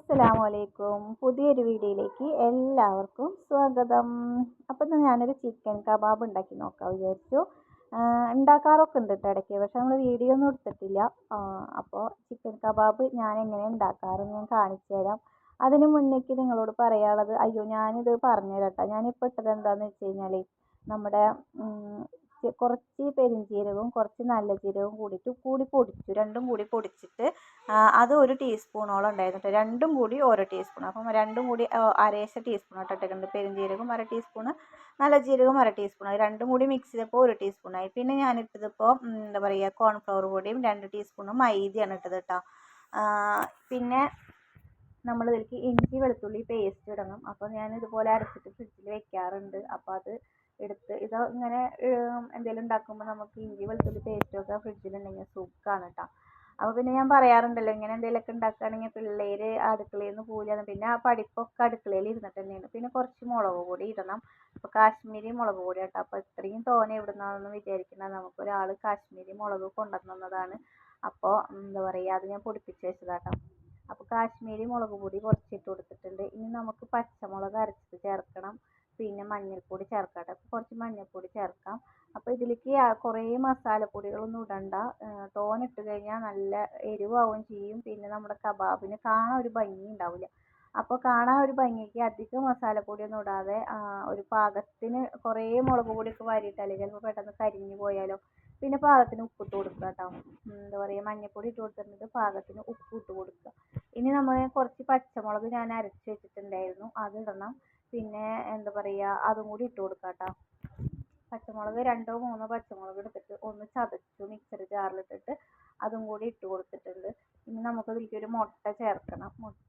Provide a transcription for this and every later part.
അസ്സലാമു അലൈക്കും പുതിയൊരു വീഡിയോയിലേക്ക് എല്ലാവർക്കും സ്വാഗതം. അപ്പം ഇന്ന് ഞാനൊരു ചിക്കൻ കബാബ് ഉണ്ടാക്കി നോക്കാം വിചാരിച്ചു. ഉണ്ടാക്കാറൊക്കെ ഉണ്ട് കേട്ടോ ഇടയ്ക്ക് പക്ഷെ നമ്മൾ വീഡിയോ ഒന്നും എടുത്തിട്ടില്ല. അപ്പോൾ ചിക്കൻ കബാബ് ഞാൻ എങ്ങനെ ഉണ്ടാക്കാറെന്ന് ഞാൻ കാണിച്ചു തരാം. അതിന് മുന്നേക്ക് നിങ്ങളോട് പറയാനുള്ളത് അയ്യോ ഞാനിത് പറഞ്ഞു തരാം കേട്ടോ ഞാനിപ്പോൾ ഇട്ടത് എന്താണെന്ന് വെച്ച് കഴിഞ്ഞാൽ നമ്മുടെ കുറച്ച് പെരുംജീരകവും കുറച്ച് നല്ല ജീരകവും കൂടിയിട്ട് കൂടി പൊടിച്ചു രണ്ടും കൂടി പൊടിച്ചിട്ട് അത് ഒരു ടീസ്പൂണോളം ഉണ്ടായിരുന്നു രണ്ടും കൂടി ഓരോ ടീസ്പൂൺ. അപ്പം രണ്ടും കൂടി അരേശ ടീസ്പൂൺ കേട്ടോ ഇട്ടിട്ടുണ്ട് പെരുംജീരകം അര ടീസ്പൂണ് നല്ല ജീരകം അര ടീസ്പൂൺ. രണ്ടും കൂടി മിക്സ് ചെയ്തപ്പോൾ ഒരു ടീസ്പൂണായി പിന്നെ ഞാൻ ഇട്ടതിപ്പോൾ എന്താ പറയുക കോൺഫ്ലവർ പൊടിയും രണ്ട് ടീസ്പൂണും മൈദയാണ് ഇട്ടത് കേട്ടോ. പിന്നെ നമ്മൾ ഇതിലേക്ക് ഇഞ്ചി വെളുത്തുള്ളി പേസ്റ്റ് ഇടണം. അപ്പോൾ ഞാൻ ഇതുപോലെ അരച്ചിട്ട് ഫ്രിഡ്ജിൽ വെക്കാറുണ്ട്. അപ്പോൾ അത് എടുത്ത് ഇത് ഇങ്ങനെ എന്തെങ്കിലും ഉണ്ടാക്കുമ്പോൾ നമുക്ക് ഇഞ്ചി വെളുത്തുള്ളി പേസ്റ്റൊക്കെ ഫ്രിഡ്ജിലുണ്ടെങ്കിൽ സൂക്കാണ് കേട്ടോ അപ്പോൾ പിന്നെ ഞാൻ പറയാറുണ്ടല്ലോ ഇങ്ങനെ എന്തെങ്കിലുമൊക്കെ ഉണ്ടാക്കുകയാണെങ്കിൽ പിള്ളേർ അടുക്കളയിൽ നിന്ന് പോലെയാണ് പിന്നെ ആ പഠിപ്പൊക്കെ അടുക്കളയിൽ ഇരുന്നിട്ട് തന്നെയാണ്. പിന്നെ കുറച്ച് മുളക് കൂടി ഇടണം. അപ്പോൾ കാശ്മീരി മുളക് പൊടി കേട്ടോ അപ്പോൾ ഇത്രയും തോനെ ഇവിടുന്നാണെന്ന് വിചാരിക്കുന്ന നമുക്കൊരാൾ കാശ്മീരി മുളക് കൊണ്ടുവന്നതാണ് അപ്പോൾ എന്താ പറയുക അത് ഞാൻ പൊടിപ്പിച്ച് വെച്ചതാട്ടോ അപ്പോൾ കാശ്മീരി മുളക് പൊടി കുറച്ചിട്ട് കൊടുത്തിട്ടുണ്ട്. ഇനി നമുക്ക് പച്ചമുളക് അരച്ചത് ചേർക്കണം. പിന്നെ മഞ്ഞൾപ്പൊടി ചേർക്കാം കേട്ടോ കുറച്ച് മഞ്ഞൾപ്പൊടി ചേർക്കാം. അപ്പോൾ ഇതിലേക്ക് കുറേ മസാലപ്പൊടികളൊന്നും ഇടണ്ട. തോനെ ഇട്ട് കഴിഞ്ഞാൽ നല്ല എരിവാവുകയും ചെയ്യും. പിന്നെ നമ്മുടെ കബാബിന് കാണാൻ ഒരു ഭംഗി ഉണ്ടാവില്ല. അപ്പോൾ കാണാൻ ഒരു ഭംഗിക്ക് അധികം മസാലപ്പൊടിയൊന്നും ഇടാതെ ഒരു പാകത്തിന് കുറേ മുളക് പൊടിയൊക്കെ അല്ലെങ്കിൽ ചിലപ്പോൾ പെട്ടെന്ന് കരിഞ്ഞു പോയാലോ പിന്നെ പാകത്തിന് ഉപ്പിട്ട് കൊടുക്കുക കേട്ടോ. എന്താ പറയുക മഞ്ഞൾപ്പൊടി ഇട്ട് കൊടുത്തിട്ടുണ്ട്. പാകത്തിന് ഉപ്പ് ഇട്ട് കൊടുക്കുക. ഇനി നമ്മൾ കുറച്ച് പച്ചമുളക് ഞാൻ അരച്ച് വെച്ചിട്ടുണ്ടായിരുന്നു. അതിടണം പിന്നെ എന്താ പറയുക അതും കൂടി ഇട്ട് കൊടുക്കാം കേട്ടോ പച്ചമുളക് രണ്ടോ മൂന്നോ പച്ചമുളക് എടുത്തിട്ട് ഒന്ന് ചതച്ചു മിക്സർ ജാറിലിട്ടിട്ട് അതും കൂടി ഇട്ട് കൊടുത്തിട്ടുണ്ട്. ഇനി നമുക്ക് ഇതിലേക്ക് ഒരു മുട്ട ചേർക്കണം. മുട്ട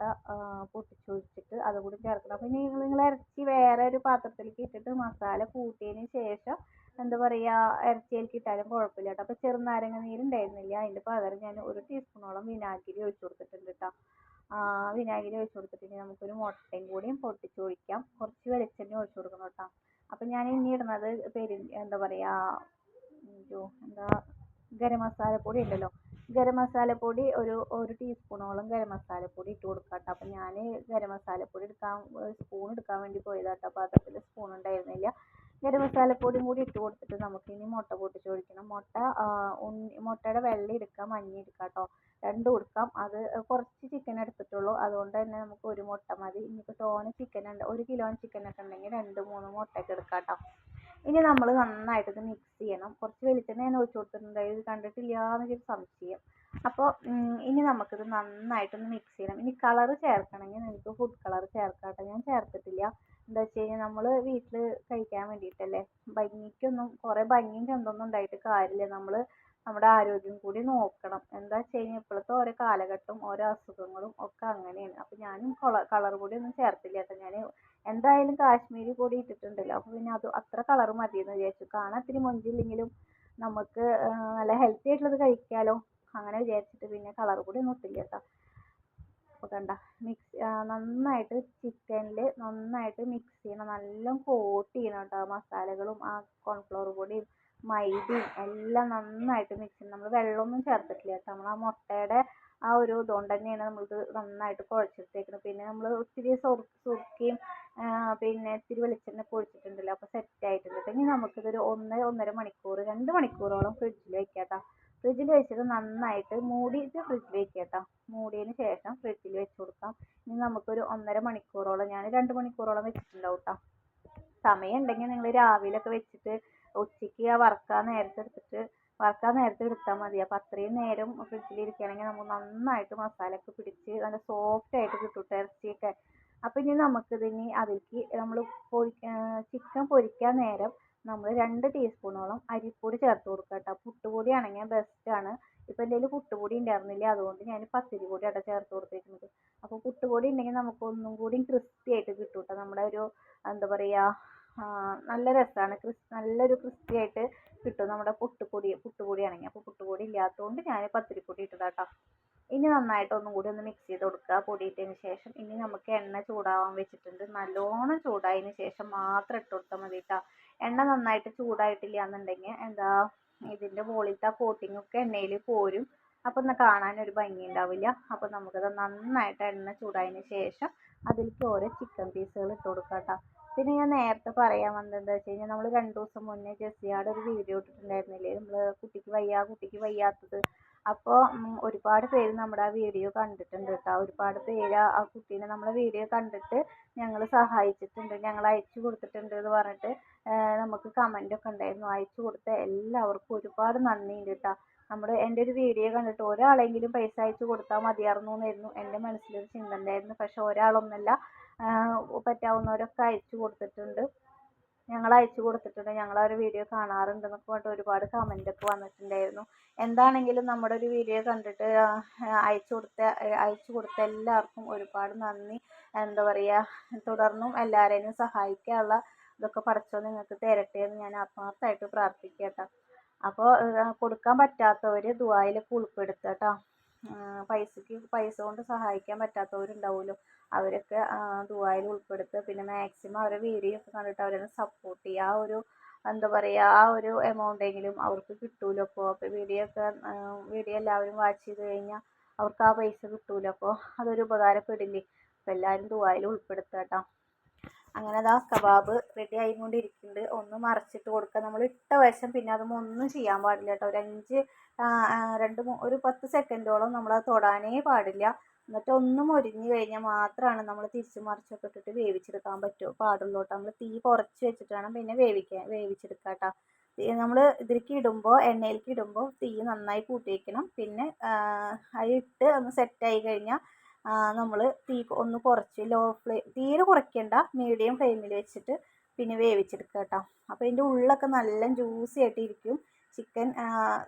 പൊട്ടിച്ചൊഴിച്ചിട്ട് അതും കൂടി ചേർക്കണം. പിന്നെ ഇനി നിങ്ങൾ ഇറച്ചി വേറെ ഒരു പാത്രത്തിലേക്ക് ഇട്ടിട്ട് മസാല കൂട്ടിയതിന് ശേഷം എന്താ പറയുക ഇറച്ചിയിലേക്ക് ഇട്ടാലും കുഴപ്പമില്ല കേട്ടോ. അപ്പോൾ ചെറുനാരങ്ങ നീരുണ്ടായിരുന്നില്ല അതിന്റെ പകരം ഞാൻ ഒരു ടീസ്പൂണോളം വിനാഗിരി ഒഴിച്ച് കൊടുത്തിട്ടുണ്ട് കേട്ടോ. വിനാഗിരി ഒഴിച്ച് കൊടുത്തിട്ട് നമുക്കൊരു മുട്ടയും കൂടിയും പൊട്ടിച്ചൊഴിക്കാം കുറച്ച് വെളിച്ചെണ്ണ ഒഴിച്ച് കൊടുക്കണം കേട്ടോ. അപ്പം ഞാൻ ഇനി ഇടുന്നത് പെരി എന്താ പറയുക എന്താ ഗരം മസാലപ്പൊടി ഉണ്ടല്ലോ ഗരം മസാലപ്പൊടി ഒരു ഒരു ടീസ്പൂണോളം ഗരം മസാലപ്പൊടി ഇട്ട് കൊടുക്കാം കേട്ടോ. അപ്പം ഞാൻ ഗരം മസാലപ്പൊടി എടുക്കാൻ സ്പൂൺ എടുക്കാൻ വേണ്ടി പോയതാട്ടോ പാത്രത്തിൽ സ്പൂൺ ഉണ്ടായിരുന്നില്ല. ഗരം മസാലപ്പൊടിയും കൂടി ഇട്ട് കൊടുത്തിട്ട് നമുക്കിനി മുട്ട പൊട്ടിച്ച് ഒഴിക്കണം. മുട്ട മുട്ടയുടെ വെള്ള എടുക്കാം മഞ്ഞ എടുക്കാം കേട്ടോ രണ്ടും എടുക്കാം അത് കുറച്ച് ചിക്കൻ എടുത്തിട്ടുള്ളൂ. അതുകൊണ്ട് തന്നെ നമുക്ക് ഒരു മുട്ട മതി. ഇനിയിപ്പോൾ തോനെ ചിക്കൻ ഉണ്ട് ഒരു കിലോ ചിക്കനൊക്കെ ഉണ്ടെങ്കിൽ രണ്ട് മൂന്ന് മുട്ടയൊക്കെ എടുക്കാം കേട്ടോ ഇനി നമ്മൾ നന്നായിട്ട് ഇത് മിക്സ് ചെയ്യണം. കുറച്ച് വെളിച്ചെണ്ണ ഞാൻ ഒഴിച്ച് കൊടുത്തിട്ടുണ്ട്. ഇത് കണ്ടിട്ടില്ല എന്നൊരു സംശയം. അപ്പോൾ ഇനി നമുക്കിത് നന്നായിട്ടൊന്ന് മിക്സ് ചെയ്യണം. ഇനി കളർ ചേർക്കണമെങ്കിൽ നിങ്ങൾക്ക് ഫുഡ് കളർ ചേർക്കാം കേട്ടോ ഞാൻ ചേർത്തിട്ടില്ല. എന്താ വെച്ച് കഴിഞ്ഞാൽ നമ്മൾ വീട്ടിൽ കഴിക്കാൻ വേണ്ടിയിട്ടല്ലേ ഭംഗിക്കൊന്നും കുറേ ഭംഗിയും ചന്തൊന്നും ഉണ്ടായിട്ട് കാര്യമില്ല നമ്മൾ നമ്മുടെ ആരോഗ്യം കൂടി നോക്കണം. എന്താ വെച്ച് കഴിഞ്ഞാൽ ഇപ്പോഴത്തെ ഓരോ കാലഘട്ടം ഓരോ അസുഖങ്ങളും ഒക്കെ അങ്ങനെയാണ്. അപ്പോൾ ഞാനും കളർ കൂടി ഒന്നും ചേർത്തില്ല കേട്ടോ. ഞാൻ എന്തായാലും കാശ്മീരി കൂടി ഇട്ടിട്ടുണ്ടല്ലോ. അപ്പോൾ പിന്നെ അത് അത്ര കളർ മതിയെന്ന് വിചാരിച്ചു. കാണാൻ ഇത്തിരി മൊഞ്ചില്ലെങ്കിലും നമുക്ക് നല്ല ഹെൽത്തി ആയിട്ടുള്ളത് കഴിക്കാമല്ലോ അങ്ങനെ വിചാരിച്ചിട്ട് പിന്നെ കളർ കൂടി ഒന്നും ഇട്ടില്ല കേട്ടോ. അപ്പോൾ കണ്ട മിക്സ് നന്നായിട്ട് ചിക്കനിൽ നന്നായിട്ട് മിക്സ് ചെയ്യണം. നല്ല കോട്ട് ചെയ്യണം കേട്ടോ. മസാലകളും ആ കോൺഫ്ലവർ പൊടിയും മൈദയും എല്ലാം നന്നായിട്ട് മിക്സ് ചെയ്യണം. നമ്മൾ വെള്ളമൊന്നും ചേർത്തിട്ടില്ല കേട്ടോ. നമ്മൾ ആ മുട്ടയുടെ ആ ഒരു ഇതുകൊണ്ട് തന്നെയാണ് നമ്മളിത് നന്നായിട്ട് കുഴച്ചെടുത്തേക്കുന്നത് പിന്നെ നമ്മൾ ഒത്തിരി സുർക്കയും പിന്നെ ഇത്തിരി വെളിച്ചെണ്ണ ഒഴിച്ചിട്ടുണ്ടല്ലോ. അപ്പോൾ സെറ്റ് ആയിട്ടുണ്ട്. ഇനി നമുക്കിതൊരു ഒന്ന് ഒന്നര മണിക്കൂർ രണ്ട് മണിക്കൂറോളം ഫ്രിഡ്ജിൽ വെക്കാം കേട്ടോ. ഫ്രിഡ്ജിൽ വെച്ചിട്ട് നന്നായിട്ട് മൂടിയിട്ട് ഫ്രിഡ്ജിൽ വെക്കുക കേട്ടോ. മൂടിയതിന് ശേഷം ഇനി നമുക്കൊരു ഒന്നര മണിക്കൂറോളം ഞാൻ രണ്ട് മണിക്കൂറോളം വെച്ചിട്ടുണ്ടാവും കേട്ടോ സമയം ഉണ്ടെങ്കിൽ നിങ്ങൾ രാവിലെയൊക്കെ വെച്ചിട്ട് ഉച്ചയ്ക്ക് ആ വറക്കാൻ നേരത്തെ എടുത്തിട്ട് വറക്കാൻ നേരത്തെ എടുത്താൽ മതി. അപ്പോൾ അത്രയും നേരം ഫ്രിഡ്ജിൽ ഇരിക്കുകയാണെങ്കിൽ നമുക്ക് നന്നായിട്ട് മസാലയൊക്കെ പിടിച്ച് നല്ല സോഫ്റ്റ് ആയിട്ട് കിട്ടും ഇറച്ചിയൊക്കെ. അപ്പോൾ ഇനി നമുക്കിതിനി അതിലേക്ക് നമ്മൾ പൊരി ചിക്കൻ പൊരിക്കാൻ നേരം നമ്മൾ രണ്ട് ടീസ്പൂണോളം അരിപ്പൊടി ചേർത്ത് കൊടുക്കുക കേട്ടോ പുട്ടുപൊടി ആണെങ്കിൽ ബെസ്റ്റാണ് ഇപ്പോൾ എന്റെ കയ്യിൽ പുട്ടുപൊടി ഉണ്ടായിരുന്നില്ല അതുകൊണ്ട് ഞാൻ പത്തിരി ആട്ടോ ചേർത്ത് കൊടുത്തിരിക്കുന്നത് അപ്പോൾ പുട്ടുപൊടി ഉണ്ടെങ്കിൽ നമുക്ക് ഒന്നും കൂടി ക്രിസ്പി ആയിട്ട് കിട്ടും കേട്ടോ നമ്മുടെ ഒരു എന്താ പറയുക നല്ല രസമാണ് നല്ലൊരു ക്രിസ്പി ആയിട്ട് കിട്ടും നമ്മുടെ പുട്ടുപൊടി പുട്ടുപൊടി ആണെങ്കിൽ അപ്പോൾ പുട്ടുപൊടി ഇല്ലാത്തതുകൊണ്ട് ഞാൻ പത്തിരിപ്പൊടി ഇട്ടതാട്ടോ ഇനി നന്നായിട്ട് ഒന്നും കൂടി ഒന്ന് മിക്സ് ചെയ്ത് കൊടുക്കുക. പൊടിയിട്ടതിന് ശേഷം ഇനി നമുക്ക് എണ്ണ ചൂടാവാൻ വെച്ചിട്ടുണ്ട്. നല്ലോണം ചൂടായതിന് ശേഷം മാത്രം ഇട്ട് കൊടുത്താൽ മതി എണ്ണ നന്നായിട്ട് ചൂടായിട്ടില്ല എന്നുണ്ടെങ്കിൽ എന്താ ഇതിന്റെ മുകളിലത്തെ കോട്ടിംഗ് ഒക്കെ എണ്ണയിൽ പോരും അപ്പോൾ ഒന്ന് കാണാൻ ഒരു ഭംഗി ഉണ്ടാവില്ല. അപ്പോൾ നമുക്കത് നന്നായിട്ട് എണ്ണ ചൂടായതിന് ശേഷം അതിലേക്ക് ഓരോ ചിക്കൻ പീസുകൾ ഇട്ട് കൊടുക്കുക പിന്നെ ഞാൻ നേരത്തെ പറയാൻ വന്നത് എന്താ വെച്ച് കഴിഞ്ഞാൽ നമ്മൾ രണ്ട് ദിവസം മുന്നേ ജെസ്സിയാടെ ഒരു വീഡിയോ ഇട്ടിട്ടുണ്ടായിരുന്നില്ലേ? നമ്മൾ കുട്ടിക്ക് വയ്യ കുട്ടിക്ക് വയ്യാത്തത്. അപ്പോൾ ഒരുപാട് പേര് നമ്മുടെ ആ വീഡിയോ കണ്ടിട്ടുണ്ട് കേട്ടോ. ഒരുപാട് പേര് ആ കുട്ടീനെ നമ്മളെ വീഡിയോ കണ്ടിട്ട് ഞങ്ങൾ സഹായിച്ചിട്ടുണ്ട്. ഞങ്ങൾ അയച്ചു കൊടുത്തിട്ടുണ്ട് എന്ന് പറഞ്ഞിട്ട് നമുക്ക് കമന്റ് ഒക്കെ ഉണ്ടായിരുന്നു. അയച്ചു കൊടുത്ത എല്ലാവർക്കും ഒരുപാട് നന്ദിയുണ്ട് കേട്ടോ. നമ്മൾ എന്റെ ഒരു വീഡിയോ കണ്ടിട്ട് ഒരാളെങ്കിലും പൈസ അയച്ചു കൊടുത്താൽ മതിയായിരുന്നു എന്നായിരുന്നു എന്റെ മനസ്സിലൊരു ചിന്ത ഉണ്ടായിരുന്നു പക്ഷെ ഒരാളൊന്നല്ല പറ്റാവുന്നവരൊക്കെ അയച്ചു കൊടുത്തിട്ടുണ്ട്. ഞങ്ങൾ അയച്ചു കൊടുത്തിട്ടുണ്ട്. ഞങ്ങൾ ഒരു വീഡിയോ കാണാറുണ്ടെന്നൊക്കെ പറഞ്ഞിട്ട് ഒരുപാട് കമന്റ് ഒക്കെ വന്നിട്ടുണ്ടായിരുന്നു. എന്താണെങ്കിലും നമ്മുടെ ഒരു വീഡിയോ കണ്ടിട്ട് അയച്ചു കൊടുത്ത അയച്ചു കൊടുത്ത എല്ലാവർക്കും ഒരുപാട് നന്ദി. എന്താ പറയുക തുടർന്നും എല്ലാവരെയും സഹായിക്കാനുള്ള ഇതൊക്കെ പഠിച്ചോ നിങ്ങൾക്ക് തരട്ടെ എന്ന് ഞാൻ ആത്മാർത്ഥമായിട്ട് പ്രാർത്ഥിക്കാം കേട്ടോ അപ്പോൾ കൊടുക്കാൻ പറ്റാത്തവർ ദുബായിലൊക്കെ ഉൾപ്പെടുത്തുക കേട്ടോ. പൈസയ്ക്ക് പൈസ കൊണ്ട് സഹായിക്കാൻ പറ്റാത്തവരുണ്ടാവുമല്ലോ അവരൊക്കെ ദുബായിൽ ഉൾപ്പെടുത്തുക പിന്നെ മാക്സിമം അവരെ വീഡിയോ ഒക്കെ കണ്ടിട്ട് അവരെ സപ്പോർട്ട് ചെയ്യുക. ആ ഒരു എന്താ പറയുക ആ ഒരു എമൗണ്ടെങ്കിലും അവർക്ക് കിട്ടുമല്ലോ അപ്പോൾ അപ്പോൾ വീഡിയോ ഒക്കെ വീഡിയോ എല്ലാവരും വാച്ച് ചെയ്ത് കഴിഞ്ഞാൽ അവർക്ക് ആ പൈസ കിട്ടുമല്ലോ അപ്പോൾ അതൊരു ഉപകാരപ്പെടില്ലേ? അപ്പോൾ എല്ലാവരും ദുബായിൽ ഉൾപ്പെടുത്തുക കേട്ടോ അങ്ങനെ അതാ കബാബ് റെഡി ആയിക്കൊണ്ടിരിക്കുന്നുണ്ട്. ഒന്ന് മറച്ചിട്ട് കൊടുക്കുക നമ്മൾ ഇട്ട വശം പിന്നെ അതും ഒന്നും ചെയ്യാൻ പാടില്ല കേട്ടോ. ഒരു അഞ്ച് രണ്ട് ഒരു പത്ത് സെക്കൻഡോളം നമ്മൾ അത് തൊടാനേ പാടില്ല. എന്നിട്ട് ഒന്നും ഒരുങ്ങി കഴിഞ്ഞാൽ മാത്രമാണ് നമ്മൾ തിരിച്ച് മറിച്ചൊക്കെ ഇട്ടിട്ട് വേവിച്ചെടുക്കാൻ പറ്റുമോ പാടുള്ളൂ കേട്ടോ നമ്മൾ തീ കുറച്ച് വെച്ചിട്ട് വേണം പിന്നെ വേവിക്കാൻ വേവിച്ചെടുക്കാം കേട്ടോ. നമ്മൾ ഇതിലേക്ക് ഇടുമ്പോൾ എണ്ണയിലേക്ക് ഇടുമ്പോൾ തീ നന്നായി കൂട്ടി വയ്ക്കണം പിന്നെ അതിട്ട് ഒന്ന് സെറ്റായി കഴിഞ്ഞാൽ നമ്മൾ തീ ഒന്ന് കുറച്ച് ലോ ഫ്ലെയിം തീരെ കുറയ്ക്കേണ്ട മീഡിയം ഫ്ലെയിമിൽ വെച്ചിട്ട് പിന്നെ വേവിച്ചെടുക്കുക കേട്ടോ. അപ്പോൾ ഇതിന്റെ ഉള്ളൊക്കെ നല്ല ജ്യൂസി ആയിട്ടിരിക്കും. ചിക്കൻ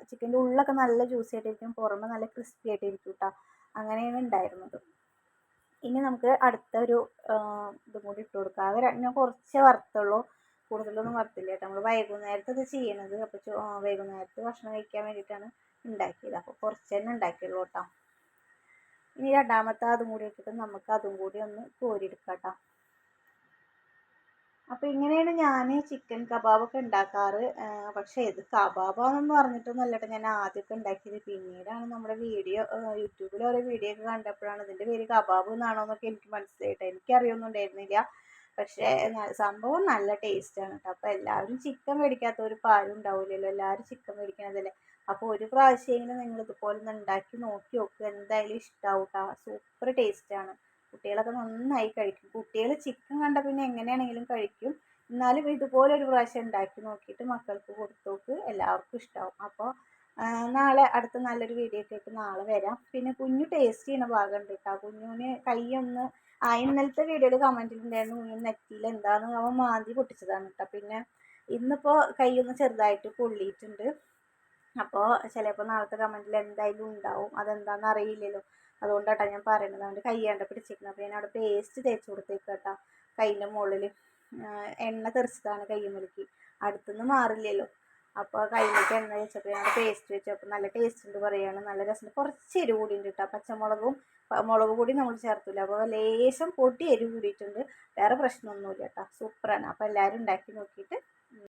ചിക്കന്റെ ഉള്ളൊക്കെ നല്ല ജ്യൂസി ആയിട്ടിരിക്കും. പുറമെ നല്ല ക്രിസ്പി ആയിട്ടിരിക്കും കേട്ടോ. അങ്ങനെയാണ് ഉണ്ടായിരുന്നത് ഇനി നമുക്ക് അടുത്ത ഒരു ഇതും കൂടി ഇട്ട് കൊടുക്കാം. അത് ഞാൻ കുറച്ചേ വറുത്തുള്ളൂ. കൂടുതലൊന്നും വറുത്തില്ല കേട്ടോ. നമ്മൾ വൈകുന്നേരത്ത് ഇത് ചെയ്യണത് അപ്പോൾ വൈകുന്നേരത്ത് ഭക്ഷണം കഴിക്കാൻ വേണ്ടിയിട്ടാണ് ഉണ്ടാക്കിയത് അപ്പോൾ കുറച്ച് തന്നെ ഉണ്ടാക്കിയുള്ളൂ കേട്ടോ. ഇനി രണ്ടാമത്തെ അതും കൂടി ഇട്ടിട്ട് നമുക്ക് അതും കൂടി ഒന്ന് കോരിയെടുക്കാം കേട്ടോ അപ്പോൾ ഇങ്ങനെയാണ് ഞാൻ ചിക്കൻ കബാബൊക്കെ ഉണ്ടാക്കാറ്. പക്ഷേ ഇത് കബാബാണെന്ന് പറഞ്ഞിട്ടൊന്നും കേട്ടോ ഞാൻ ആദ്യമൊക്കെ ഉണ്ടാക്കിയത്. പിന്നീടാണ് നമ്മുടെ വീഡിയോ യൂട്യൂബിൽ ഓരോ വീഡിയോ ഒക്കെ കണ്ടപ്പോഴാണ് ഇതിന്റെ പേര് കബാബ് എന്നാണോ എന്നൊക്കെ എനിക്ക് മനസ്സിലായിട്ട്. എനിക്കറിയൊന്നും ഉണ്ടായിരുന്നില്ല പക്ഷേ സംഭവം നല്ല ടേസ്റ്റാണ് കേട്ടോ. അപ്പോൾ എല്ലാവരും ചിക്കൻ മേടിക്കാത്തവർ പാലും ഉണ്ടാവില്ലല്ലോ എല്ലാവരും ചിക്കൻ മേടിക്കണതല്ലേ. അപ്പോൾ ഒരു പ്രാവശ്യമെങ്കിലും നിങ്ങൾ ഇതുപോലെ ഒന്ന് ഉണ്ടാക്കി നോക്കി നോക്കുക എന്തായാലും ഇഷ്ടമാവും കേട്ടോ സൂപ്പർ ടേസ്റ്റാണ് കുട്ടികളൊക്കെ നന്നായി കഴിക്കും. കുട്ടികൾ ചിക്കൻ കണ്ട പിന്നെ എങ്ങനെയാണെങ്കിലും കഴിക്കും. എന്നാലും ഇതുപോലെ ഒരു പ്രാവശ്യം ഉണ്ടാക്കി നോക്കിയിട്ട് മക്കൾക്ക് കൊടുത്തു നോക്ക്. എല്ലാവർക്കും ഇഷ്ടമാവും അപ്പോൾ നാളെ അടുത്ത നല്ലൊരു വീഡിയോ നാളെ വരാം. പിന്നെ കുഞ്ഞു ടേസ്റ്റ് ചെയ്യുന്ന ഉണ്ട് കേട്ടോ കുഞ്ഞുവിന് കൈയൊന്ന് ആ ഇന്നലത്തെ വീഡിയോയിൽ കമന്റിലുണ്ടായിരുന്നു കുഞ്ഞു നെറ്റിയിൽ എന്താണെന്ന് അവൻ മാന്തി പൊട്ടിച്ചതാണ് കേട്ടോ പിന്നെ ഇന്നിപ്പോൾ കൈയൊന്ന് ചെറുതായിട്ട് പൊള്ളിയിട്ടുണ്ട്. അപ്പോൾ ചിലപ്പോൾ നാളത്തെ കമന്റിൽ എന്തായാലും ഉണ്ടാവും. അതെന്താണെന്ന് അറിയില്ലല്ലോ. അതുകൊണ്ടാട്ടോ ഞാൻ പറയുന്നത് അവന്റെ കയ്യാണ്ട പിടിച്ചിരിക്കുന്നത് അപ്പോൾ ഞാൻ അവിടെ പേസ്റ്റ് തേച്ച് കൊടുത്തേക്ക് കേട്ടോ കയ്യിന്റെ മുകളിൽ എണ്ണ തെറിച്ചതാണ് കയ്യുമ്മലേക്ക്. അടുത്തുനിന്ന് മാറില്ലല്ലോ. അപ്പോൾ കയ്യിലേക്ക് എണ്ണ വെച്ചപ്പോൾ ഞാൻ പേസ്റ്റ് വെച്ചപ്പോൾ നല്ല ടേസ്റ്റ് ഉണ്ട് പറയുകയാണ് നല്ല രസമുണ്ട്. കുറച്ച് എരിവ് കൂടി ഉണ്ട് കേട്ടോ പച്ചമുളകും മുളക് കൂടി നമ്മൾ ചേർത്തില്ല അപ്പോൾ ലേശം പൊടി എരിവ് കൂടിയിട്ടുണ്ട്. വേറെ പ്രശ്നമൊന്നുമില്ല കേട്ടോ സൂപ്പറാണ്. അപ്പോൾ എല്ലാവരും ഉണ്ടാക്കി നോക്കിയിട്ട്